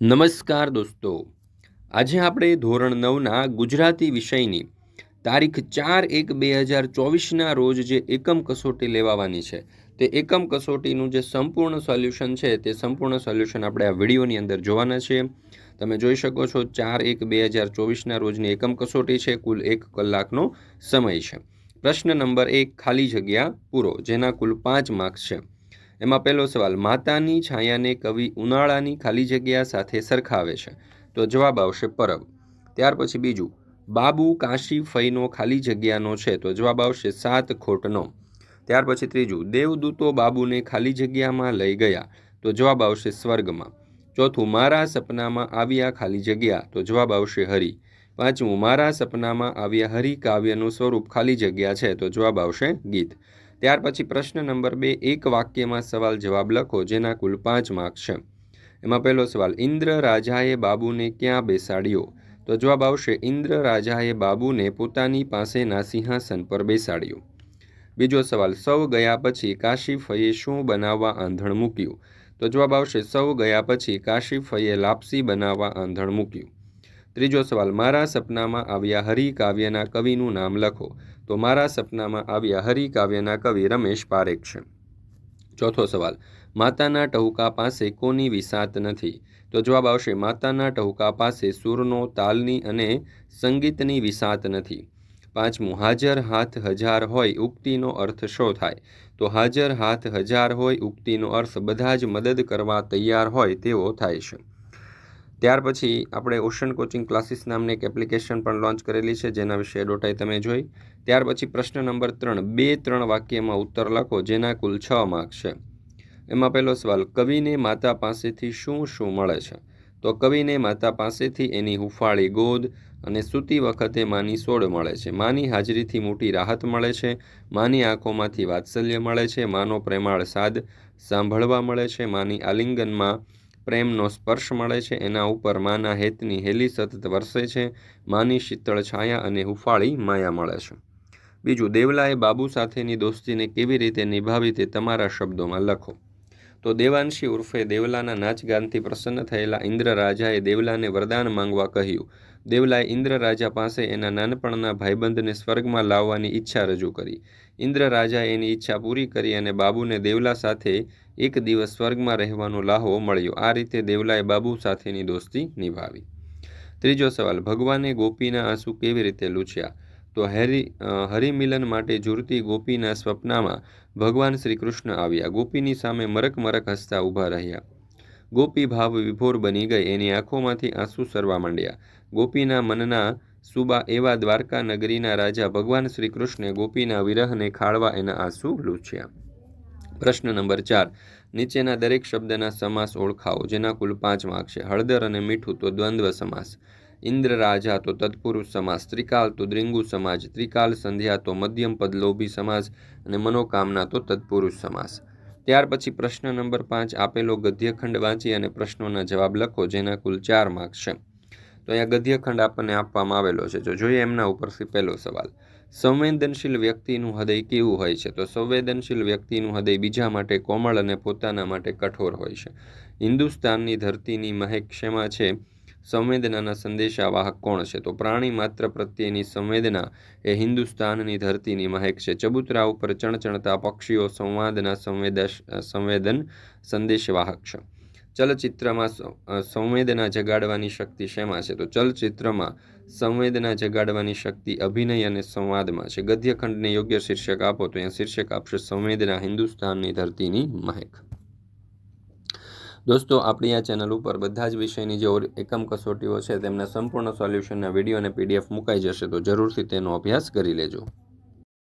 નમસ્કાર દોસ્તો. આજે આપણે ધોરણ નવના ગુજરાતી વિષયની તારીખ ચાર એક બે હજાર ચોવીસના રોજ જે એકમ કસોટી લેવાવાની છે, તે એકમ કસોટીનું જે સંપૂર્ણ સોલ્યુશન છે, તે સંપૂર્ણ સોલ્યુશન આપણે આ વિડીયોની અંદર જોવાના છીએ તમે જોઈ શકો છો ચાર એક બે હજાર ચોવીસના રોજની એકમ કસોટી છે, કુલ એક કલાકનો સમય છે. પ્રશ્ન નંબર એક ખાલી જગ્યા પૂરો, જેના કુલ પાંચ માર્ક્સ છે. એમાં પહેલો સવાલ, માતાની છાયાને કવિ ઉનાળાની ખાલી જગ્યા સાથે સરખાવે છે. તો જવાબ આવશે પરબ. ત્યાર પછી બીજું, બાબુ કાશી ફઈનો ખાલી જગ્યાનો છે. તો જવાબ આવશે સાત ખોટનો. ત્યાર પછી ત્રીજું, દેવદૂતો બાબુને ખાલી જગ્યામાં લઈ ગયા. તો જવાબ આવશે સ્વર્ગમાં. ચોથું, મારા સપનામાં આવ્યા ખાલી જગ્યા. તો જવાબ આવશે હરિ. પાંચમું, મારા સપનામાં આવ્યા હરિ કાવ્યનું સ્વરૂપ ખાલી જગ્યા છે. તો જવાબ આવશે ગીત. ત્યાર પછી પ્રશ્ન નંબર બે, એક વાક્યમાં સવાલ જવાબ લખો, જેના કુલ પાંચ માર્ક્સ છે. એમાં પહેલો સવાલ, ઇન્દ્ર રાજાએ બાબુને ક્યાં બેસાડ્યો? તો જવાબ આવશે, ઇન્દ્ર રાજાએ બાબુને પોતાની પાસેના સિંહાસન પર બેસાડ્યો. બીજો સવાલ, સૌ ગયા પછી કાશીફએ શું બનાવવા આંધણ મૂક્યું? તો જવાબ આવશે, સૌ ગયા પછી કાશીફએ લાપસી બનાવવા આંધણ મૂક્યું. ત્રીજો સવાલ, મારા સપનામાં આવ્યા હરિ કાવ્યના કવિનું નામ લખો. તો મારા સપનામાં આવ્યા હરિ કાવ્યના કવિ રમેશ પારેખ છે. ચોથો સવાલ, માતાના ટહુકા પાસે કોની વિસાત નથી? તો જવાબ આવશે, માતાના ટહુકા પાસે સૂરનો, તાલની અને સંગીતની વિસાત નથી. પાંચમું, હાજર હાથ હજાર હોય ઉક્તિનો અર્થ શો થાય? તો હાજર હાથ હજાર હોય ઉક્તિનો અર્થ બધા જ મદદ કરવા તૈયાર હોય તેવો થાય છે. ત્યાર પછી આપણે ઓશન કોચિંગ ક્લાસીસ નામની એક એપ્લિકેશન પણ લોન્ચ કરેલી છે, જેના વિશે એડવર્ટાઈ તમે જોઈ. ત્યાર પછી પ્રશ્ન નંબર ત્રણ, બે ત્રણ વાક્યમાં ઉત્તર લખો, જેના કુલ છ માર્ક છે. એમાં પહેલો સવાલ, કવિને માતા પાસેથી શું શું મળે છે? તો કવિને માતા પાસેથી એની હુફાળી ગોદ અને સૂતી વખતે માની સોડ મળે છે. માની હાજરીથી મોટી રાહત મળે છે, માની આંખોમાંથી વાત્સલ્ય મળે છે, માનો પ્રેમાળ સાદ સાંભળવા મળે છે, માની આલિંગનમાં પ્રેમનો સ્પર્શ મળે છે. એના ઉપર માના હેતની હેલી સતત વરસે છે. માની શીતળ છાયા અને હુફાળી માયા મળે છે. બીજું, દેવલાએ બાબુ સાથેની દોસ્તીને કેવી રીતે નિભાવી તે તમારા શબ્દોમાં લખો. તો દેવાંશી ઉર્ફે દેવલાના નાચગાનથી પ્રસન્ન થયેલા ઇન્દ્ર રાજાએ દેવલાને વરદાન માંગવા કહ્યું. દેવલાએ ઇન્દ્ર રાજા પાસે એના નાનપણના ભાઈબંધને સ્વર્ગમાં લાવવાની ઈચ્છા રજૂ કરી. ઇન્દ્ર રાજાએ એની ઈચ્છા પૂરી કરી અને બાબુને દેવલા સાથે એક દિવસ સ્વર્ગમાં રહેવાનો લાહો મળ્યો. આ રીતે દેવલાએ બાબુ સાથેની દોસ્તી નિભાવી. ત્રીજો સવાલ, ભગવાને ગોપીના આંસુ કેવી રીતે લૂછ્યા? તો હેરી હરિમિલન માટે ઝૂરતી ગોપીના સ્વપ્નમાં ભગવાન શ્રી કૃષ્ણ આવ્યા. ગોપીની સામે મરક મરક હસતા ઊભા રહ્યા. ગોપી ભાવ વિભોર બની ગઈ. એની આંખોમાંથી આંસુ સરવા માંડ્યા. ગોપીના મનના સુબા એવા દ્વારકા નગરીના રાજા ભગવાન શ્રી કૃષ્ણે ગોપીના વિરહને ખાળવા એના આંસુ લૂછ્યા. પ્રશ્ન નંબર ચાર. નીચેના દરેક શબ્દના સમાસ ઓળખાવો, જેના કુલ પાંચ માર્ક છે. હળદર અને મીઠું તો દ્વંદ્વ સમાસ. ઇન્દ્ર રાજા તો તત્પુરુષ સમાસ, ત્રિકાલ તો દ્રિંગુ સમાજ, ત્રિકાલ સંધ્યા તો મધ્યમ પદ લોભી સમાસ અને મનોકામના તો તત્પુરુષ સમાસ. ત્યાર પછી પ્રશ્ન નંબર પાંચ, આપેલો ગદ્યખંડ વાંચી અને પ્રશ્નોના જવાબ લખો, જેના કુલ ચાર માર્ક છે. તો અહીંયા ગદ્યખંડ આપણને આપવામાં આવેલો છે. જો જોઈએ એમના ઉપરથી પહેલો સવાલ, સંવેદનશીલ વ્યક્તિનું હૃદય કેવું હોય છે? તો સંવેદનશીલ વ્યક્તિનું હૃદય બીજા માટે કોમળ અને પોતાના માટે કઠોર હોય છે. હિન્દુસ્તાનની ધરતીની મહેક શેમાં છે? સંવેદનાના સંદેશાવાહક કોણ છે? તો પ્રાણી માત્ર પ્રત્યેની સંવેદના એ હિન્દુસ્તાનની ધરતીની મહેક છે. ચબૂતરા ઉપર ચણચણતા પક્ષીઓ સંવાદના સંવેદશ, સંવેદન સંદેશવાહક છે. ચલચિત્રમાં સંવેદના જગાડવાની શક્તિ શેમાં છે? તો ચલચિત્રમાં સંવેદના જગાડવાની શક્તિ અભિનય અને સંવાદમાં છે. ગદ્યખંડને યોગ્ય શીર્ષક આપો તો અહીંયા શીર્ષક આપશે સંવેદના હિન્દુસ્તાનની ધરતીની મહેક. દોસ્તો, આપણી આ ચેનલ ઉપર બધા જ વિષયની જે એકમ કસોટીઓ છે, તેમના સંપૂર્ણ સોલ્યુશનના વીડિયો અને પીડીએફ મુકાઈ જશે તો જરૂરથી તેનો અભ્યાસ કરી લેજો.